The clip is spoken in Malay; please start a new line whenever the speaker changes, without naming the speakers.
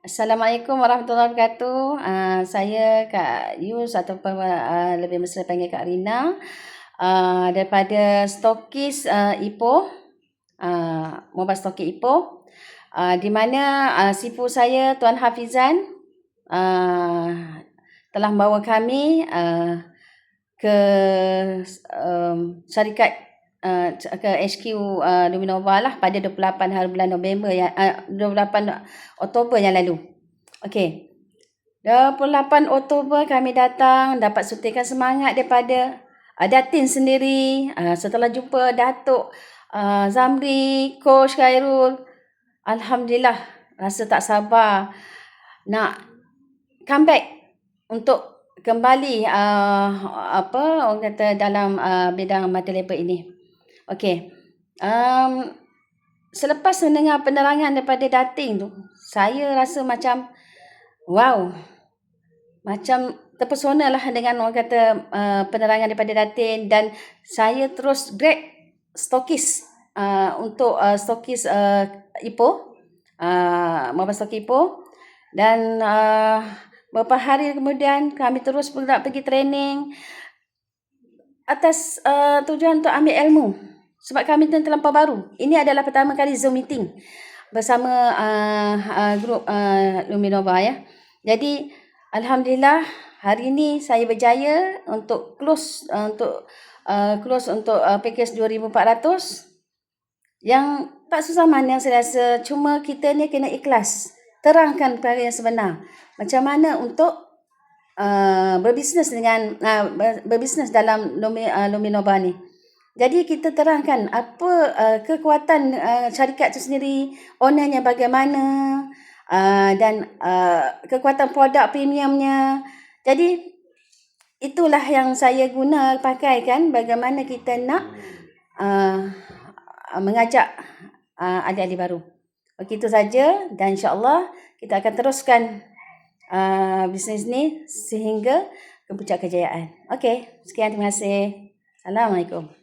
Assalamualaikum warahmatullahi wabarakatuh. Uh, saya Kak Yus ataupun uh, lebih mesra panggil Kak Rina uh, daripada stokis uh, Ipoh, uh, mobile stokis Ipoh. Uh, di mana uh, sipu saya Tuan Hafizan uh, telah membawa kami uh, ke um, syarikat uh, ke HQ uh, Luminova lah pada 28 hari bulan November yang uh, 28 Oktober yang lalu. Okey. 28 Oktober kami datang dapat suntikan semangat daripada uh, Datin sendiri uh, setelah jumpa Datuk uh, Zamri, Coach Khairul. Alhamdulillah rasa tak sabar nak comeback untuk kembali uh, apa orang kata dalam uh, bidang mata lepas ini. Okey. Um, selepas mendengar penerangan daripada dating tu, saya rasa macam wow. Macam terpesona lah dengan orang kata uh, penerangan daripada dating dan saya terus grab stokis uh, untuk uh, stokis uh, Ipoh. Uh, mobile stokis Ipoh. Dan uh, beberapa hari kemudian kami terus pergi training atas uh, tujuan untuk ambil ilmu sebab kami terlampau baru. Ini adalah pertama kali Zoom meeting bersama uh, uh, grup uh, Luminova ya. Jadi alhamdulillah hari ini saya berjaya untuk close uh, untuk uh, close untuk uh, package 2400 yang tak susah mana saya rasa cuma kita ni kena ikhlas terangkan perkara yang sebenar macam mana untuk uh, berbisnes dengan uh, berbisnes dalam uh, Luminova ni jadi kita terangkan apa uh, kekuatan uh, syarikat itu sendiri, ownernya bagaimana uh, dan uh, kekuatan produk premiumnya. Jadi itulah yang saya guna pakai kan bagaimana kita nak uh, mengajak uh, adik-adik baru. Begitu saja dan insya-Allah kita akan teruskan uh, bisnes ni sehingga ke puncak kejayaan. Okey, sekian terima kasih. Assalamualaikum.